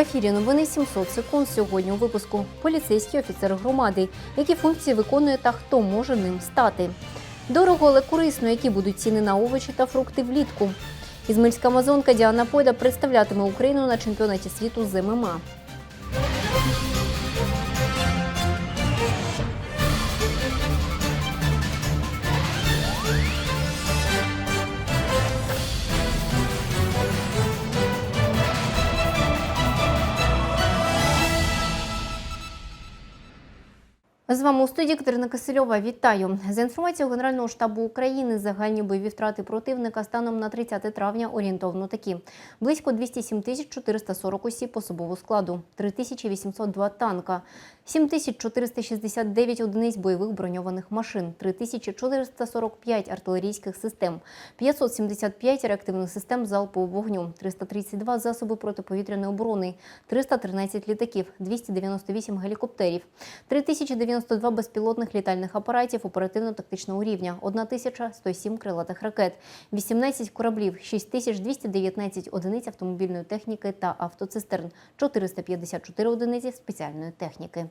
В ефірі новини 700 секунд. Сьогодні у випуску поліцейський офіцер громади, які функції виконує та хто може ним стати. Дорого, але корисно, які будуть ціни на овочі та фрукти влітку. Ізмельська амазонка Діана Пойда представлятиме Україну на чемпіонаті світу з ММА. З вами у студії Катерина Кисельова. Вітаю за інформацією Генерального штабу України. Загальні бойові втрати противника станом на 30 травня орієнтовно такі: близько 207 тисяч 440 осіб особового складу, 3802 танка, 7469 одиниць бойових броньованих машин, 3445 артилерійських систем, 575 реактивних систем залпового вогню, 332 засоби протиповітряної оборони, 313 літаків, 298 гелікоптерів, 3092 безпілотних літальних апаратів оперативно-тактичного рівня, 1107 крилатих ракет, 18 кораблів, 6219 одиниць автомобільної техніки та автоцистерн, 454 одиниці спеціальної техніки.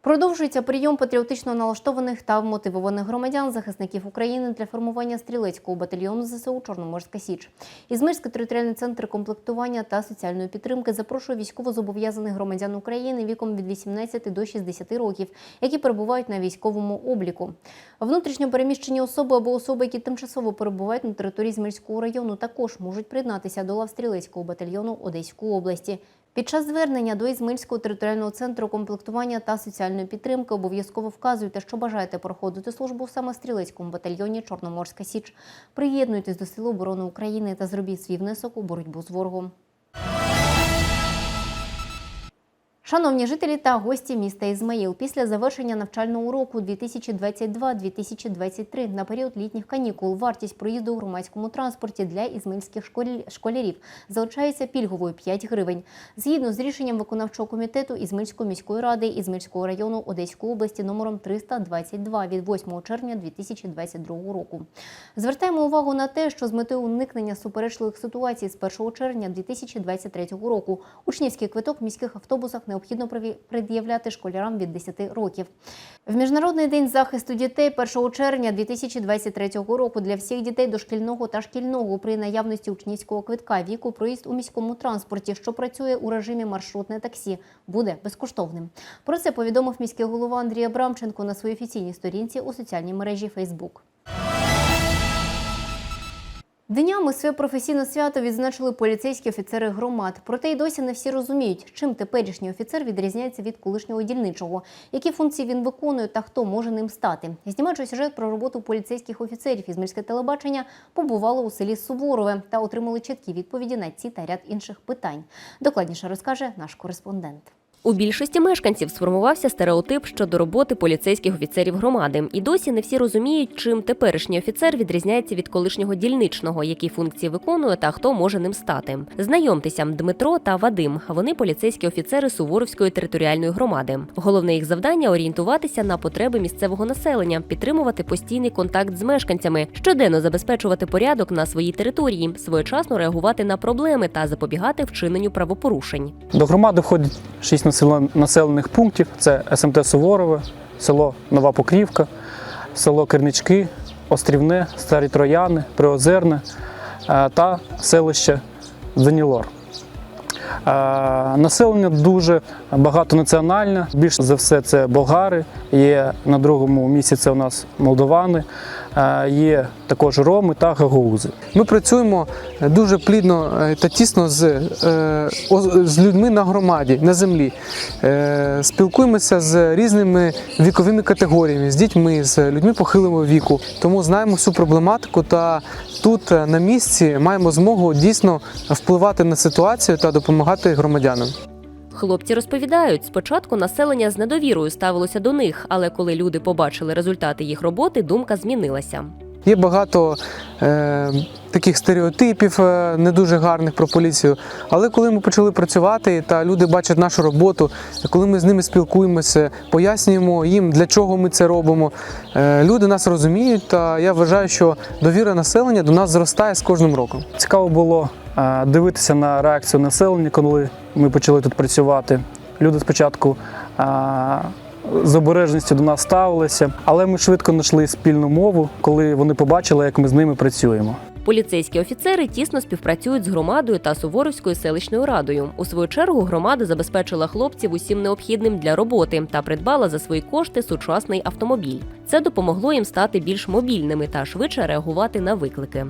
Продовжується прийом патріотично налаштованих та вмотивованих громадян, захисників України для формування стрілецького батальйону ЗСУ Чорноморська Січ. Ізмирський територіальний центр комплектування та соціальної підтримки запрошує військовозобов'язаних громадян України віком від 18 до 60 років, які перебувають на військовому обліку. Внутрішньо переміщені особи або особи, які тимчасово перебувають на території Ізмирського району, також можуть приєднатися до лав стрілецького батальйону Одеської області. Під час звернення до Ізмельського територіального центру комплектування та соціальної підтримки обов'язково вказуйте, що бажаєте проходити службу в стрілецькому батальйоні Чорноморська Січ. Приєднуйтесь до Сил оборони України та зробіть свій внесок у боротьбу з ворогом. Шановні жителі та гості міста Ізмаїл, після завершення навчального року 2022-2023 на період літніх канікул вартість проїзду у громадському транспорті для ізмаїльських школярів залишається пільговою 5 гривень. Згідно з рішенням виконавчого комітету Ізмаїльської міської ради Ізмаїльського району Одеської області номером 322 від 8 червня 2022 року. Звертаємо увагу на те, що з метою уникнення суперечливих ситуацій з 1 червня 2023 року учнівський квиток в міських автобусах необхідно пред'являти школярам від 10 років. В Міжнародний день захисту дітей 1 червня 2023 року для всіх дітей дошкільного та шкільного при наявності учнівського квитка віку проїзд у міському транспорті, що працює у режимі маршрутне таксі, буде безкоштовним. Про це повідомив міський голова Андрій Абрамченко на своїй офіційній сторінці у соціальній мережі Facebook. Днями своє професійне свято відзначили поліцейські офіцери громад. Проте й досі не всі розуміють, чим теперішній офіцер відрізняється від колишнього дільничого, які функції він виконує та хто може ним стати. Знімаючи сюжет про роботу поліцейських офіцерів ізмельське телебачення побувало у селі Суворове та отримали чіткі відповіді на ці та ряд інших питань. Докладніше розкаже наш кореспондент. У більшості мешканців сформувався стереотип щодо роботи поліцейських офіцерів громади. І досі не всі розуміють, чим теперішній офіцер відрізняється від колишнього дільничного, які функції виконує та хто може ним стати. Знайомтеся, Дмитро та Вадим. Вони поліцейські офіцери Суворовської територіальної громади. Головне їх завдання орієнтуватися на потреби місцевого населення, підтримувати постійний контакт з мешканцями, щоденно забезпечувати порядок на своїй території, своєчасно реагувати на проблеми та запобігати вчиненню правопорушень. До громади входять шість населених пунктів: це СМТ Суворове, село Нова Покрівка, село Кернички, Острівне, Старі Трояни, Приозерне е, та селище Занілор. Е, Населення дуже багатонаціональне. Більш за все це болгари. Є на другому місці це у нас молдовани, є також роми та гагаузи. Ми працюємо дуже плідно е, та тісно з, е, з людьми на громаді, на землі. Е, Спілкуємося з різними віковими категоріями, з дітьми, з людьми похилого віку. Тому знаємо всю проблематику та тут е, на місці маємо змогу дійсно впливати на ситуацію та допомагати громадянам. Хлопці розповідають, спочатку населення з недовірою ставилося до них, але коли люди побачили результати їх роботи, думка змінилася. Є багато е, таких стереотипів е, не дуже гарних про поліцію. Але коли ми почали працювати та люди бачать нашу роботу, коли ми з ними спілкуємося, пояснюємо їм, для чого ми це робимо, е, люди нас розуміють. Та я вважаю, що довіра населення до нас зростає з кожним роком. Цікаво було е, дивитися на реакцію населення, коли ми почали тут працювати. Люди спочатку е, з обережністю до нас ставилися, але ми швидко знайшли спільну мову, коли вони побачили, як ми з ними працюємо. Поліцейські офіцери тісно співпрацюють з громадою та Суворовською селищною радою. У свою чергу громада забезпечила хлопців усім необхідним для роботи та придбала за свої кошти сучасний автомобіль. Це допомогло їм стати більш мобільними та швидше реагувати на виклики.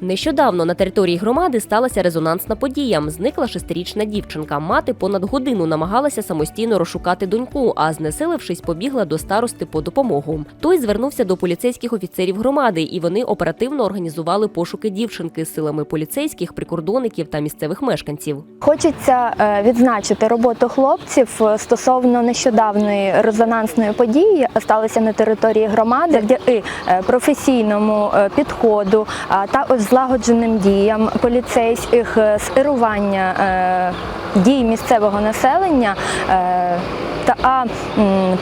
Нещодавно на території громади сталася резонансна подія. Зникла шестирічна дівчинка. Мати понад годину намагалася самостійно розшукати доньку, а знесилившись, побігла до старости по допомогу. Той звернувся до поліцейських офіцерів громади, і вони оперативно організували пошуки дівчинки з силами поліцейських, прикордонників та місцевих мешканців. Хочеться е, відзначити роботу хлопців е, стосовно нещодавної резонансної події, яка сталася на території громади, завдяки е, професійному е, підходу та злагодженим діям поліцейських е, скерування е, дій місцевого населення. е, Та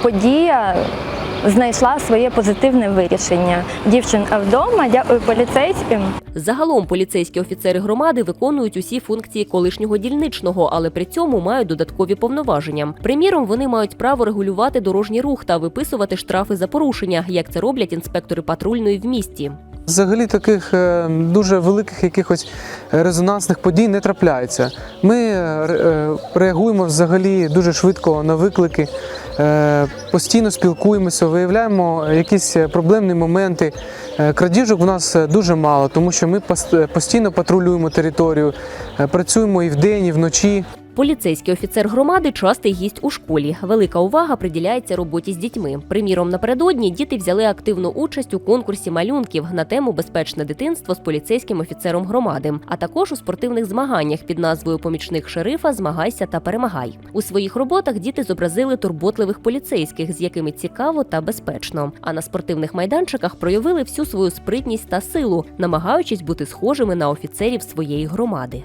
подія знайшла своє позитивне вирішення. Дівчинка вдома, дякую поліцейським. Загалом поліцейські офіцери громади виконують усі функції колишнього дільничного, але при цьому мають додаткові повноваження. Приміром, вони мають право регулювати дорожній рух та виписувати штрафи за порушення, як це роблять інспектори патрульної в місті. Взагалі таких е, дуже великих якихось резонансних подій не трапляється. Ми е, е, реагуємо взагалі дуже швидко на виклики, постійно спілкуємося, виявляємо якісь проблемні моменти. Крадіжок у нас дуже мало, тому що ми пос- постійно патрулюємо територію, працюємо і вдень, і вночі. Поліцейський офіцер громади частий гість у школі. Велика увага приділяється роботі з дітьми. Приміром, напередодні діти взяли активну участь у конкурсі малюнків на тему Безпечне дитинство з поліцейським офіцером громади, а також у спортивних змаганнях під назвою Помічник шерифа Змагайся та перемагай. У своїх роботах діти зобразили турботливих поліцейських, з якими цікаво та безпечно. А на спортивних майданчиках проявили всю свою спритність та силу, намагаючись бути схожими на офіцерів своєї громади.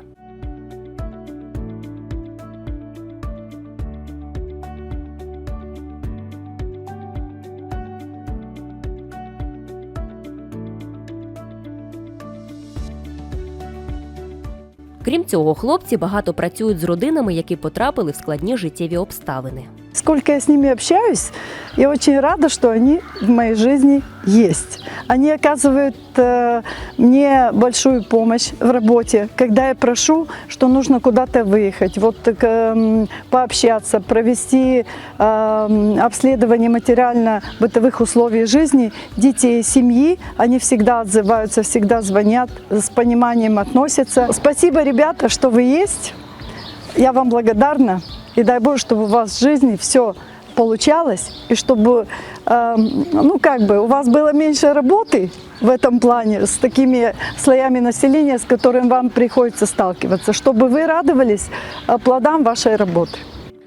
Крім цього, хлопці багато працюють з родинами, які потрапили в складні життєві обставини. Сколько я с ними общаюсь, я очень рада, что они в моей жизни есть. Они оказывают э, мне большую помощь в работе, когда я прошу, что нужно куда-то выехать, вот так, эм, пообщаться, провести эм, обследование материально-бытовых условий жизни детей, семьи. Они всегда отзываются, всегда звонят, с пониманием относятся. Спасибо, ребята, что вы есть. Я вам благодарна. И дай Боже, чтобы у вас в жизни все получалось, и чтобы, эм, ну как бы, у вас было меньше работы в этом плане с такими слоями населения, с которым вам приходится сталкиваться, чтобы вы радовались э, плодам вашей работы.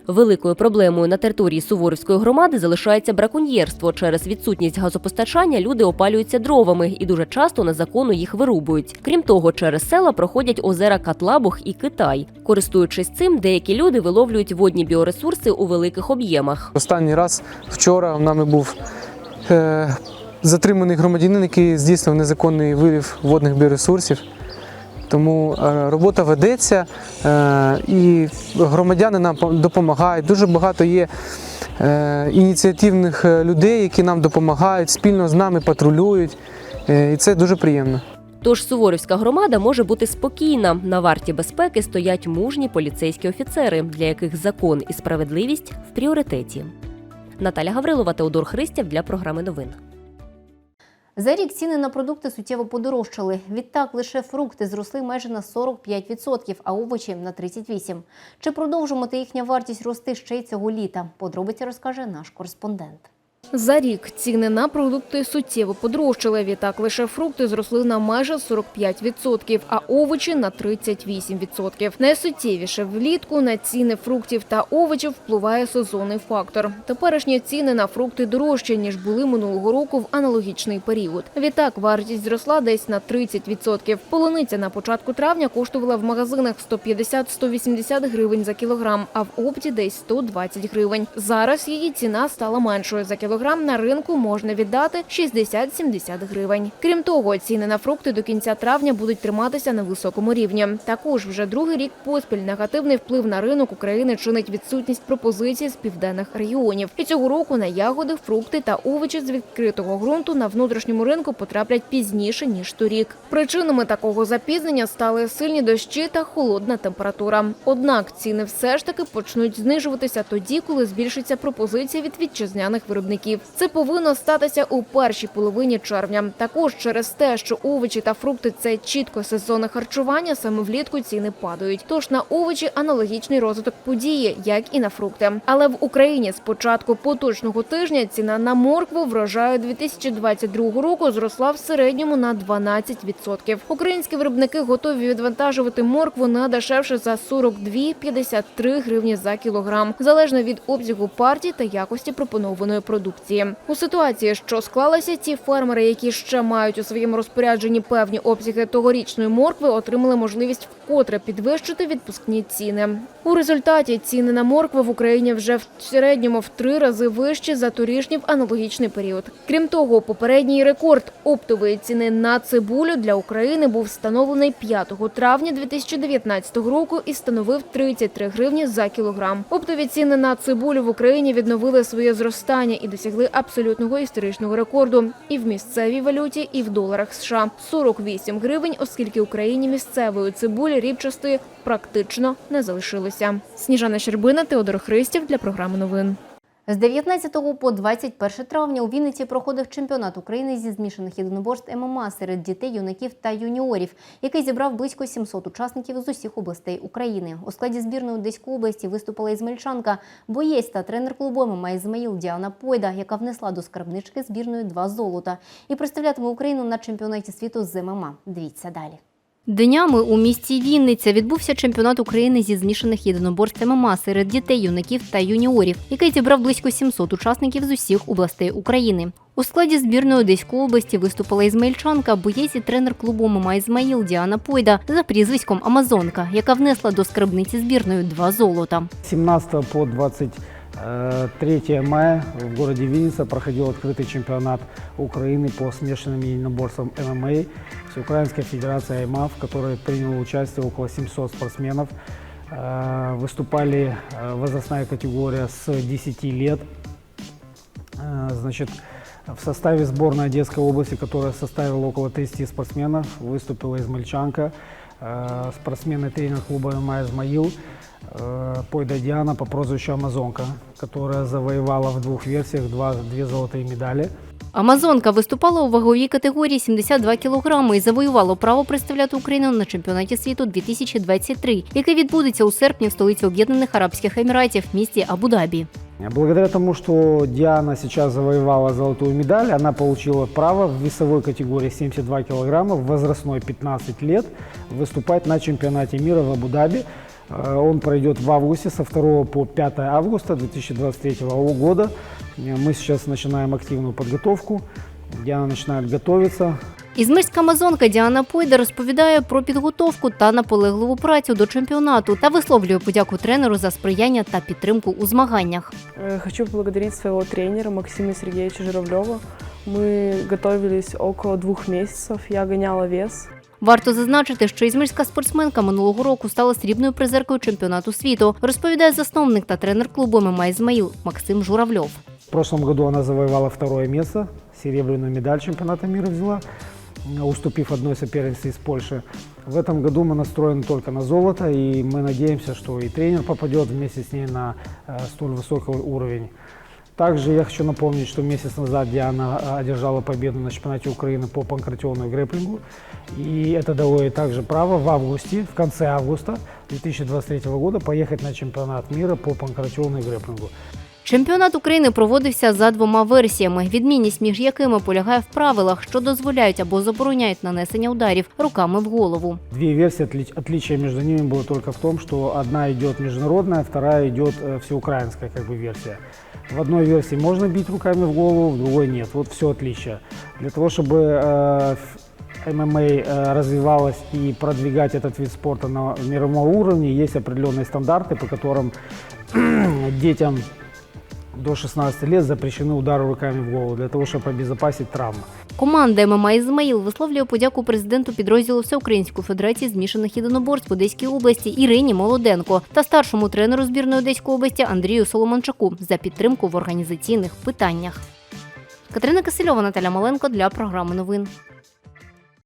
Великою проблемою на території Суворівської громади залишається браконьєрство. Через відсутність газопостачання люди опалюються дровами і дуже часто незаконно їх вирубують. Крім того, через села проходять озера Катлабух і Китай. Користуючись цим, деякі люди виловлюють водні біоресурси у великих об'ємах. Останній раз вчора нами був е, затриманий громадянин, який здійснив незаконний вилів водних біоресурсів. Тому е, робота ведеться е, і громадяни нам допомагають. Дуже багато є е, ініціативних людей, які нам допомагають, спільно з нами патрулюють. І це дуже приємно. Тож Суворівська громада може бути спокійна. На варті безпеки стоять мужні поліцейські офіцери, для яких закон і справедливість в пріоритеті. Наталя Гаврилова, Теодор Христяв для програми новин. За рік ціни на продукти суттєво подорожчали. Відтак лише фрукти зросли майже на 45%, а овочі на 38%. Чи продовжуватиме їхня вартість рости ще й цього літа? Подробиці розкаже наш кореспондент. За рік ціни на продукти суттєво подорожчали. Відтак лише фрукти зросли на майже 45%, а овочі на 38%. Найсуттєвіше влітку на ціни фруктів та овочів впливає сезонний фактор. Теперішні ціни на фрукти дорожчі, ніж були минулого року в аналогічний період. Відтак вартість зросла десь на 30%. Полуниця на початку травня коштувала в магазинах 150-180 гривень за кілограм, а в опті десь 120 гривень. Зараз її ціна стала меншою за кілограм кілограм на ринку можна віддати 60-70 гривень. Крім того, ціни на фрукти до кінця травня будуть триматися на високому рівні. Також вже другий рік поспіль негативний вплив на ринок України чинить відсутність пропозицій з південних регіонів. І цього року на ягоди, фрукти та овочі з відкритого ґрунту на внутрішньому ринку потраплять пізніше ніж торік. Причинами такого запізнення стали сильні дощі та холодна температура. Однак ціни все ж таки почнуть знижуватися тоді, коли збільшиться пропозиція від вітчизняних виробників. Це повинно статися у першій половині червня. Також через те, що овочі та фрукти це чітко сезонне харчування, саме влітку ціни падають. Тож на овочі аналогічний розвиток події, як і на фрукти. Але в Україні з початку поточного тижня ціна на моркву врожаю 2022 року зросла в середньому на 12%. Українські виробники готові відвантажувати моркву на дешевше за 42-53 гривні за кілограм, залежно від обсягу партій та якості пропонованої продукції. У ситуації, що склалася, ті фермери, які ще мають у своєму розпорядженні певні обсяги тогорічної моркви, отримали можливість вкотре підвищити відпускні ціни. У результаті ціни на моркву в Україні вже в середньому в три рази вищі за торішній в аналогічний період. Крім того, попередній рекорд оптової ціни на цибулю для України був встановлений 5 травня 2019 року і становив 33 гривні за кілограм. Оптові ціни на цибулю в Україні відновили своє зростання і досягли абсолютного історичного рекорду і в місцевій валюті, і в доларах США 48 гривень, оскільки Україні місцевої цибулі рібчастої практично не залишилося. Сніжана Щербина, Теодор Христів для програми новин. З 19 по 21 травня у Вінниці проходив чемпіонат України зі змішаних єдиноборств ММА серед дітей, юнаків та юніорів, який зібрав близько 700 учасників з усіх областей України. У складі збірної Одеської області виступила ізмельчанка, боєць та тренер клубу ММА Ізмаїл Діана Пойда, яка внесла до скарбнички збірної два золота і представлятиме Україну на чемпіонаті світу з ММА. Дивіться далі. Днями у місті Вінниця відбувся чемпіонат України зі змішаних єдиноборств ММА серед дітей, юнаків та юніорів, який зібрав близько 700 учасників з усіх областей України. У складі збірної Одеської області виступила ізмаїльчанка, боєць і тренер клубу ММА Ізмаїл Діана Пойда за прізвиськом Амазонка, яка внесла до скарбниці збірної два золота. 17 по 23 мая в городе Винница проходил открытый чемпионат Украины по смешанным единоборствам ММА. Всеукраинская федерация АйМА, в которой приняло участие около 700 спортсменов. Э, Выступали э, возрастная категория с 10 лет. Э, Значит, в составе сборной Одесской области, которая составила около 30 спортсменов, выступила измальчанка, э, спортсмен и тренер клуба ММА «Измаил», э, Пойда Диана по прозвищу Амазонка, которая завоевала в двух версиях два, две золотые медали. Амазонка виступала у ваговій категорії 72 кілограми і завоювала право представляти Україну на чемпіонаті світу 2023, який відбудеться у серпні в столиці Об'єднаних Арабських Еміратів місті Абу-Дабі. Благодаря тому, что Диана сейчас завоевала золотую медаль, она получила право в весовой категории 72 килограмма, в возрастной 15 лет, выступать на чемпионате мира в Абу-Даби. Э, Он пройдет в августе, со 2 по 5 августа 2023 года. Э, Мы сейчас начинаем активную подготовку. Диана начинает готовиться. Ізмирська амазонка Діана Пойда розповідає про підготовку та наполегливу працю до чемпіонату та висловлює подяку тренеру за сприяння та підтримку у змаганнях. Э, Хочу поблагодарить своего тренера Максима Сергеевича Журавлева. Мы готовились около двух месяцев, я гоняла вес. Варто зазначити, що ізмирська спортсменка минулого року стала срібною призеркою чемпіонату світу, розповідає засновник та тренер клубу ММА Ізмаїл Максим Журавльов. В прошлом году она завоевала второе место, серебряную медаль чемпионата мира взяла, уступив одной сопернице из Польши. В этом году мы настроены только на золото, и мы надеемся, что и тренер попадет вместе с ней на э, столь высокий уровень. Также я хочу напомнить, что месяц назад Диана э, одержала победу на чемпионате Украины по панкратиону и. И это дало ей также право в августе, в конце августа 2023 года поехать на чемпионат мира по панкратиону и. Чемпіонат України проводився за двома версіями, відмінність між якими полягає в правилах, що дозволяють або забороняють нанесення ударів руками в голову. Две версии, отли- отличие между ними было только в том, что одна идет международная, вторая идет э, всеукраинская как бы, версия. В одной версии можно бить руками в голову, в другой нет. Вот все отличие. Для того, чтобы э, ф- ММА э, развивалась и продвигать этот вид спорта на мировом уровне, есть определенные стандарты, по которым детям до 16 лет запрещены удары руками в голову для того, чтобы обезопасить травмы. Команда ММА Ізмаїл висловлює подяку президенту підрозділу Всеукраїнської федерації змішаних єдиноборств в Одеській області Ірині Молоденко та старшому тренеру збірної Одеської області Андрію Соломончаку за підтримку в організаційних питаннях. Катерина Кисельова, Наталя Маленко для програми новин.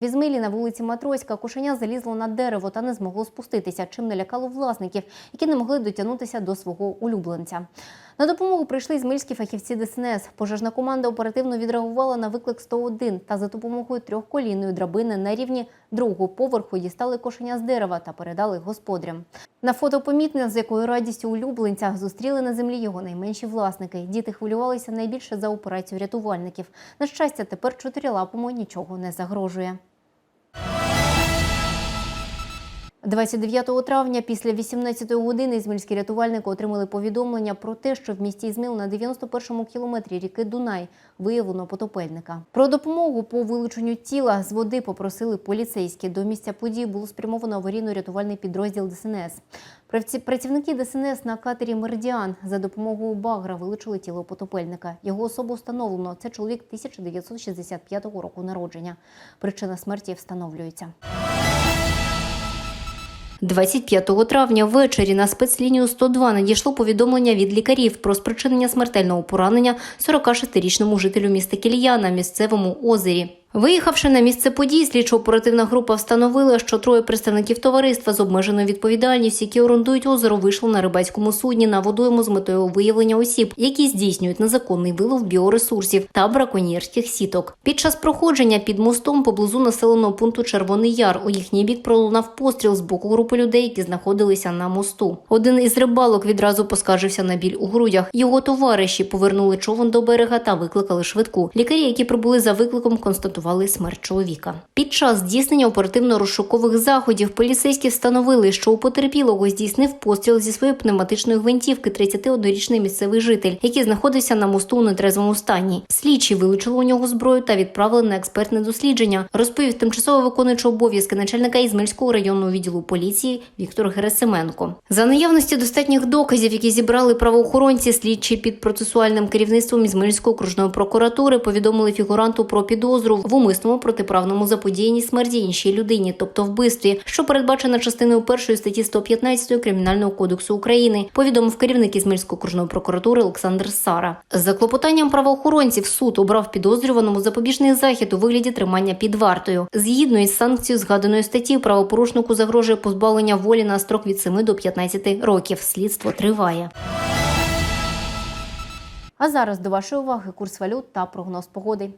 В Ізмилі на вулиці Матроська кошеня залізло на дерево та не змогло спуститися, чим налякало власників, які не могли дотягнутися до свого улюбленця. На допомогу прийшли ізмильські фахівці ДСНС. Пожежна команда оперативно відреагувала на виклик 101 та за допомогою трьохколійної драбини на рівні другого поверху дістали кошеня з дерева та передали господарям. На фото помітно, з якою радістю улюбленця зустріли на землі його найменші власники. Діти хвилювалися найбільше за операцію рятувальників. На щастя, тепер чотирилапому нічого не загрожує. 29 травня після 18 години ізмільські рятувальники отримали повідомлення про те, що в місті Ізміл на 91-му кілометрі ріки Дунай виявлено потопельника. Про допомогу по вилученню тіла з води попросили поліцейські. До місця події було спрямовано аварійно-рятувальний підрозділ ДСНС. Праці- Працівники ДСНС на катері Меридіан за допомогою багра вилучили тіло потопельника. Його особу встановлено. Це чоловік 1965 року народження. Причина смерті встановлюється. 25 травня ввечері на спецлінію 102 надійшло повідомлення від лікарів про спричинення смертельного поранення 46-річному жителю міста Кілія на місцевому озері. Виїхавши на місце подій, слідчо-оперативна група встановила, що троє представників товариства з обмеженою відповідальністю, які орендують озеро, вийшли на рибацькому судні на водойму з метою виявлення осіб, які здійснюють незаконний вилов біоресурсів та браконьєрських сіток. Під час проходження під мостом поблизу населеного пункту Червоний Яр у їхній бік пролунав постріл з боку групи людей, які знаходилися на мосту. Один із рибалок відразу поскаржився на біль у грудях. Його товариші повернули човен до берега та викликали швидку. Лікарі, які прибули за викликом, констатували смерть чоловіка. Під час здійснення оперативно-розшукових заходів поліцейські встановили, що у потерпілого здійснив постріл зі своєї пневматичної гвинтівки 31-річний місцевий житель, який знаходився на мосту у нетрезвому стані. Слідчі вилучили у нього зброю та відправили на експертне дослідження. Розповів тимчасово виконуючий обов'язки начальника Ізмельського районного відділу поліції Віктор Герасименко. За наявності достатніх доказів, які зібрали правоохоронці, слідчі під процесуальним керівництвом Ізмельської окружної прокуратури повідомили фігуранту про підозру в умисному протиправному заподіянні смерті іншій людині, тобто вбивстві, що передбачено частиною першої статті 115 Кримінального кодексу України, повідомив керівник Ізмельської окружної прокуратури Олександр Сара. За клопотанням правоохоронців суд обрав підозрюваному запобіжний захід у вигляді тримання під вартою. Згідно із санкцією згаданої статті, правопорушнику загрожує позбавлення волі на строк від 7 до 15 років. Слідство триває. А зараз до вашої уваги курс валют та прогноз погоди.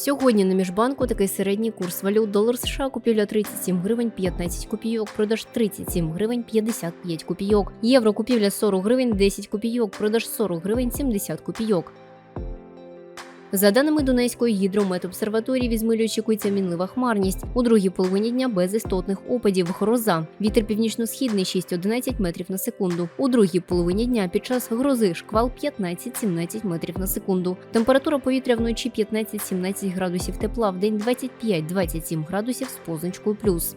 Сьогодні на міжбанку такий середній курс валют. Долар США купівля 37 гривень 15 копійок, продаж 37 гривень 55 копійок. Євро купівля 40 гривень 10 копійок, продаж 40 гривень 70 копійок. За даними Донецької гідрометобсерваторії, в Ізмилі очікується мінлива хмарність. У другій половині дня без істотних опадів. Гроза. Вітер північно-східний 6-11 метрів на секунду. У другій половині дня під час грози шквал 15-17 метрів на секунду. Температура повітря вночі 15-17 градусів тепла, в день 25-27 градусів з позначкою плюс.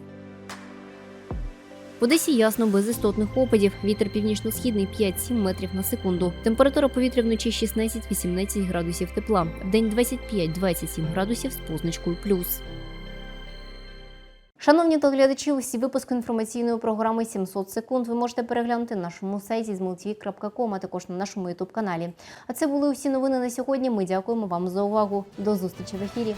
Одесі ясно без істотних опадів. Вітер північно-східний 5-7 метрів на секунду. Температура повітря вночі 16-18 градусів тепла. В день 25-27 градусів з позначкою плюс. Шановні телеглядачі, усі випуски інформаційної програми 700 секунд ви можете переглянути на нашому сайті zmltv.com, а також на нашому ютуб каналі. А це були усі новини на сьогодні. Ми дякуємо вам за увагу. До зустрічі в ефірі.